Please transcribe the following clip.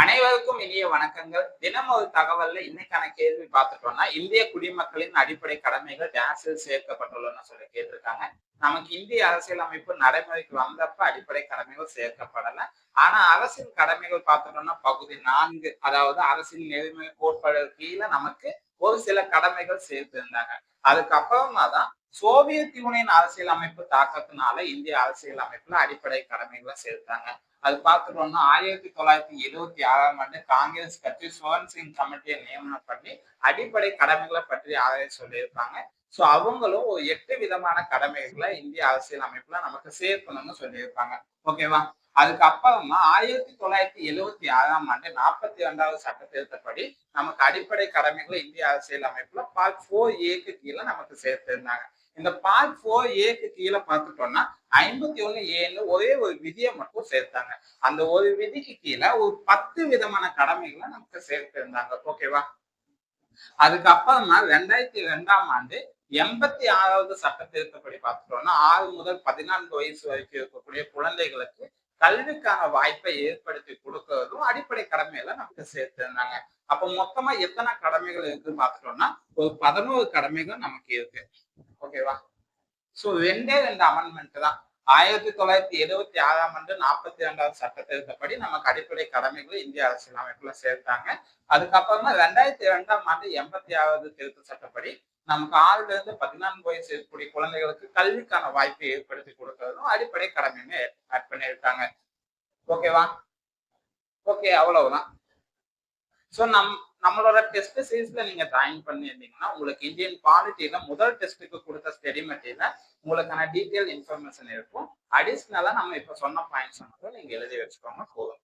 அனைவருக்கும் இனிய வணக்கங்கள். தினம் ஒரு தகவல்ல இன்னைக்கான கேள்வி பார்த்துட்டோம்னா இந்திய குடிமக்களின் அடிப்படை கடமைகள் டான்ஸில் சேர்க்கப்பட்டுள்ளன சொல்லி கேட்டிருக்காங்க. நமக்கு இந்திய அரசியலமைப்பு நடைமுறைக்கு வந்தப்ப அடிப்படை கடமைகள் சேர்க்கப்படல. ஆனா அரசின் கடமைகள் பார்த்துட்டோம்னா பகுதி நான்கு அதாவது அரசின் நெறிமுறை கோட்பாடு கீழே நமக்கு ஒரு சில கடமைகள் சேர்த்திருந்தாங்க. அதுக்கப்புறமா தான் சோவியத் யூனியன் அரசியல் அமைப்பு தாக்கத்தினால இந்திய அரசியல் அமைப்புல அடிப்படை கடமைகளை சேர்த்தாங்க. அது பார்த்துட்டோம்னா ஆயிரத்தி தொள்ளாயிரத்தி எழுவத்தி ஆறாம் ஆண்டு காங்கிரஸ் கட்சி சுவன் சிங் கமிட்டியை நியமனம் பண்ணி அடிப்படை கடமைகளை பற்றி ஆராய சொல்லியிருப்பாங்க. சோ அவங்களும் ஒரு எட்டு விதமான கடமைகளை இந்திய அரசியல் அமைப்புல நமக்கு சேர்க்கணும்னு சொல்லியிருப்பாங்க. ஓகேவா அதுக்கப்புறமா ஆயிரத்தி தொள்ளாயிரத்தி எழுவத்தி ஆறாம் ஆண்டு நாற்பத்தி ரெண்டாவது சட்ட திருத்தப்படி நமக்கு அடிப்படை கடமைகளை இந்திய அரசியல் அமைப்புல பார்ட் ஃபோர் ஏக்கு கீழே நமக்கு சேர்த்திருந்தாங்க. இந்த பார்ட் ஃபோர் ஏக்கு கீழே பார்த்துட்டோம்னா ஐம்பத்தி ஒண்ணு ஏன்னு ஒரே ஒரு விதியை மட்டும் சேர்த்தாங்க. அந்த ஒரு விதிக்கு கீழே ஒரு பத்து விதமான கடமைகளை நமக்கு சேர்த்திருந்தாங்க. ஓகேவா அதுக்கப்புறமா ரெண்டாயிரத்தி ரெண்டாம் ஆண்டு எண்பத்தி ஆறாவது சட்ட திருத்தப்படி பார்த்துட்டோம்னா ஆறு முதல் பதினான்கு வயசு வரைக்கும் இருக்கக்கூடிய குழந்தைகளுக்கு கல்விக்கான வாய்ப்பை ஏற்படுத்தி கொடுக்கறதும் அடிப்படை கடமையில நமக்கு சேர்த்திருந்தாங்க. அப்ப மொத்தமா எத்தனை கடமைகள் இருக்குன்னு பார்த்துட்டோம்னா ஒரு பதினோரு கடமைகள் நமக்கு இருக்கு. ஓகேவா சோ ரெண்டே ரெண்டு அமெண்ட்மெண்ட் தான். ஆயிரத்தி தொள்ளாயிரத்தி எழுபத்தி ஆறாம் ஆண்டு நாற்பத்தி ரெண்டாவது சட்ட திருத்தப்படி நமக்கு அடிப்படை கடமைகளை இந்திய அரசியல் அமைப்புல சேர்த்தாங்க. அதுக்கப்புறமா ரெண்டாயிரத்தி ரெண்டாம் ஆண்டு எண்பத்தி ஆறாவது திருத்த சட்டப்படி நமக்கு ஆறுல இருந்து பதினான்கு வயசு இருக்கக்கூடிய குழந்தைகளுக்கு கல்விக்கான வாய்ப்பை ஏற்படுத்தி கொடுக்கறதும் அடிப்படை கடமைன்னு பண்ணியிருக்காங்க ஓகேவா ஓகே அவ்வளவுதான். ஸோ நம் நம்மளோட டெஸ்ட் சீரீஸ்ல நீங்க ஜாயின் பண்ணியிருந்தீங்கன்னா உங்களுக்கு இந்தியன் பாலிட்டியில முதல் டெஸ்ட்டுக்கு கொடுத்த ஸ்டடி மெட்டீரியல் உங்களுக்கான டீட்டெயில் இன்ஃபர்மேஷன் இருக்கும். அடிஷ்னலா நம்ம இப்ப சொன்ன பாயிண்ட்ஸ் மட்டும் நீங்க எழுதி வச்சுக்கோங்க போதும்.